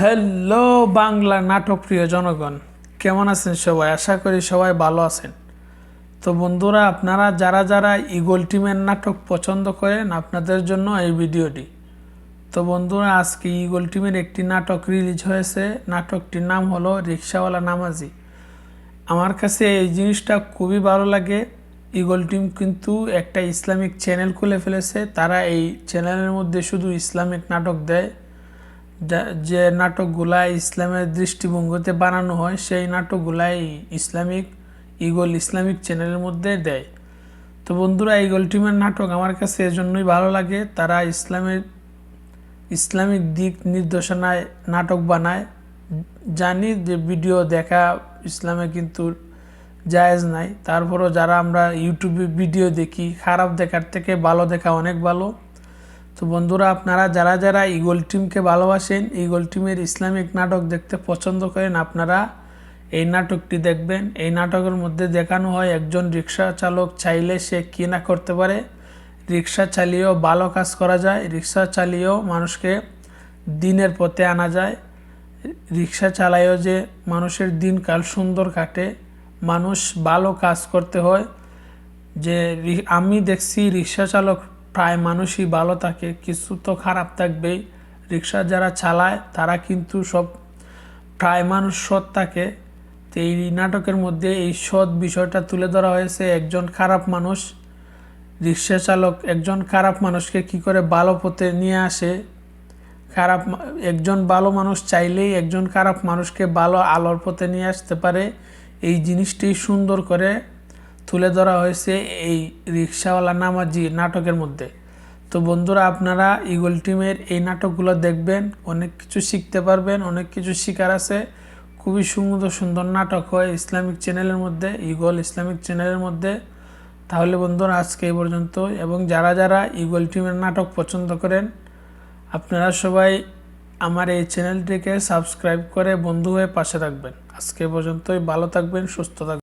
Hello Bangla নাটক প্রিয় জনগণ। কেমন আছেন সবাই? আশা করি সবাই ভালো আছেন। তো বন্ধুরা, আপনারা যারা যারা ইগল টিমের নাটক পছন্দ করেন, আপনাদের জন্য এই ভিডিওটি। তো বন্ধুরা, আজকে ইগল টিমের একটি নাটক রিলিজ হয়েছে। নাটকটির নাম হলো রিক্সাওয়ালা নামাজি। আমার কাছে এই জিনিসটা খুবই ভালো লাগে। ইগল টিম কিন্তু একটা ইসলামিক চ্যানেল খুলে ফেলেছে। তারা এই চ্যানেলের মধ্যে শুধু ইসলামিক নাটক দেয়। যা- নাটকগুলা ইসলামের দৃষ্টিভঙ্গিতে বানানো হয়, সেই নাটকগুলাই ইসলামিক ইগল ইসলামিক চ্যানেলের মধ্যে দেয়। তো বন্ধুরা ইগল টিমের নাটক আমার কাছে এজন্যই ভালো লাগে। তারা ইসলামের, ইসলামিক দিক নির্দেশনায় নাটক বানায়। জানি যে ভিডিও দেখা ইসলামে কিন্তু জায়েজ নাই। তারপরও যারা আমরা ইউটিউবে ভিডিও দেখি, খারাপ দেখার থেকে ভালো দেখা অনেক ভালো। তো বন্ধুরা, আপনারা যারা যারা ইগল টিমকে ভালোবাসেন ইগল টিমের ইসলামিক নাটক দেখতে পছন্দ করেন, আপনারা এই নাটকটি দেখবেন। এই নাটকের মধ্যে দেখানো হয় একজন রিক্সা চালক চাইলে সে কী না করতে পারে। রিক্সা চালিয়েও ভালো কাজ করা যায় রিক্সা চালিয়েও মানুষকে দিনের পথে আনা যায়। রিক্সা চালায়ও যে মানুষের দিনকাল সুন্দর কাটে, মানুষ ভালো কাজ করতে হয়। যে আমি দেখছি রিক্সা চালক প্রায় মানুষই ভালো থাকে, কিছু তো খারাপ থাকবেই। রিক্সা যারা চালায়, তারা কিন্তু সব প্রায় মানুষ সৎ থাকে। তো এই নাটকের মধ্যে এই সৎ বিষয়টা তুলে ধরা হয়েছে একজন খারাপ মানুষ। রিক্সা চালক একজন খারাপ মানুষকে কি করে ভালো পথে নিয়ে আসে? খারাপ একজন ভালো মানুষ চাইলেই একজন খারাপ মানুষকে ভালো আলোর পথে নিয়ে আসতে পারে। এই জিনিসটি সুন্দর করে তুলে ধরা হয়েছে এই রিক্সাওয়ালা নামাজি নাটকের মধ্যে। তো বন্ধুরা, আপনারা ইগল টিমের এই নাটকগুলো দেখবেন, অনেক কিছু শিখতে পারবেন, অনেক কিছু শিকার আছে। খুবই সুন্দর সুন্দর নাটক হয় ইসলামিক চ্যানেলের মধ্যে, ইগল ইসলামিক চ্যানেলের মধ্যে। তাহলে বন্ধুরা, আজকে এই পর্যন্ত এবং যারা যারা ইগল টিমের নাটক পছন্দ করেন, আপনারা সবাই আমার এই চ্যানেলটিকে সাবস্ক্রাইব করে বন্ধু হয়ে পাশে রাখবেন আজকে পর্যন্তই। ভালো থাকবেন, সুস্থ থাকবেন।